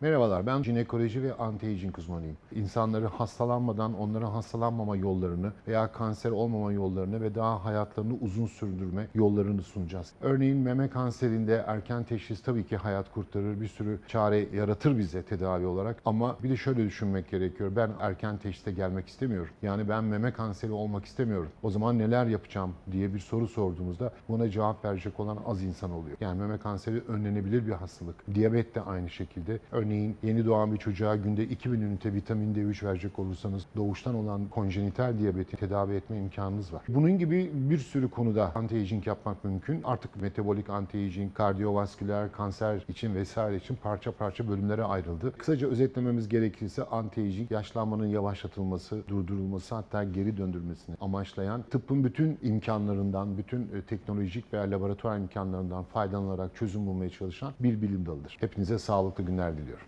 Merhabalar, ben jinekoloji ve anti-aging uzmanıyım. İnsanları hastalanmadan onların hastalanmama yollarını veya kanser olmama yollarını ve daha hayatlarını uzun sürdürme yollarını sunacağız. Örneğin meme kanserinde erken teşhis tabii ki hayat kurtarır, bir sürü çare yaratır bize tedavi olarak. Ama bir de şöyle düşünmek gerekiyor. Ben erken teşhiste gelmek istemiyorum. Yani ben meme kanseri olmak istemiyorum. O zaman neler yapacağım diye bir soru sorduğumuzda buna cevap verecek olan az insan oluyor. Yani meme kanseri önlenebilir bir hastalık. Diyabet de aynı şekilde. Örneğin yeni doğan bir çocuğa günde 2000 ünite vitamin D3 verecek olursanız doğuştan olan konjenital diyabeti tedavi etme imkanınız var. Bunun gibi bir sürü konuda anti-aging yapmak mümkün. Artık metabolik anti-aging, kardiyovasküler, kanser için vesaire için parça parça bölümlere ayrıldı. Kısaca özetlememiz gerekirse anti-aging yaşlanmanın yavaşlatılması, durdurulması hatta geri döndürülmesini amaçlayan tıbbın bütün imkanlarından, bütün e, teknolojik veya laboratuvar imkanlarından faydalanarak çözüm bulmaya çalışan bir bilim dalıdır. Hepinize sağlıklı günler diliyorum.